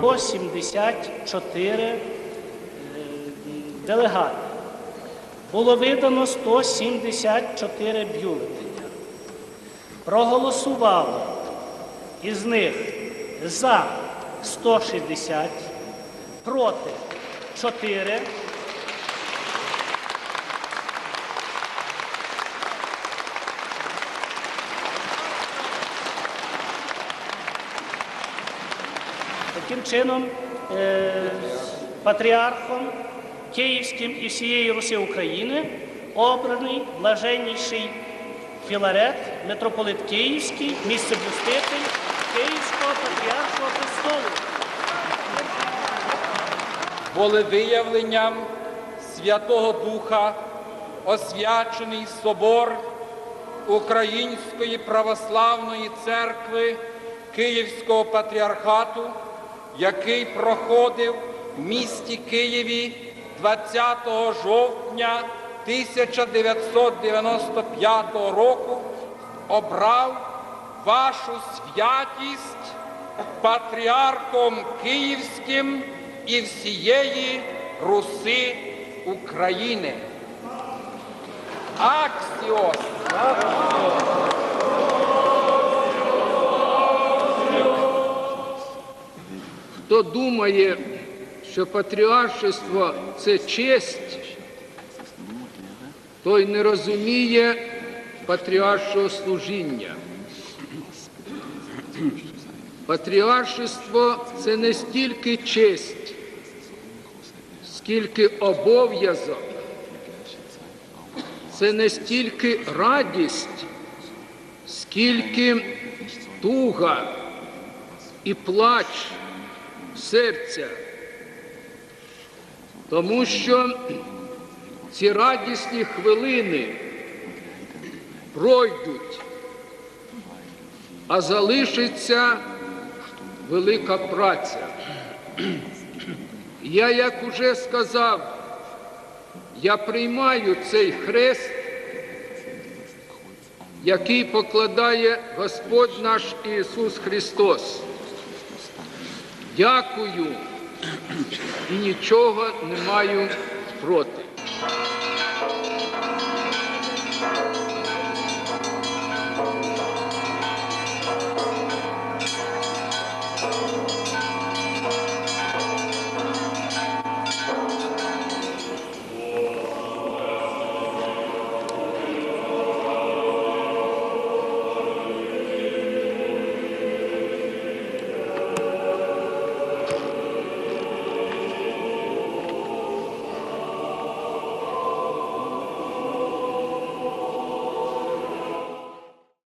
По 74 е, делегати. Було видано 174 бюлетеня. Проголосувало із них за 160, проти 4. Таким чином, е, патріархом Київським і всієї Руси України обраний блаженніший Філарет, митрополит Київський, місцеблюститель Київського патріаршого престолу. волевиявленням Святого Духа освячений собор Української православної церкви Київського патріархату, який проходив в місті Києві 20 жовтня 1995 року, обрав вашу святість патріархом Київським і всієї Руси України. Аксіос! Хто думає, що патріаршество це честь, той не розуміє патріаршого служіння. Патріаршество це не стільки честь, скільки обов'язок, це не стільки радість, скільки туга і плач серця. Тому що ці радісні хвилини пройдуть, а залишиться велика праця. Я, як уже сказав, я приймаю цей хрест, який покладає Господь наш Ісус Христос. Дякую і нічого не маю проти.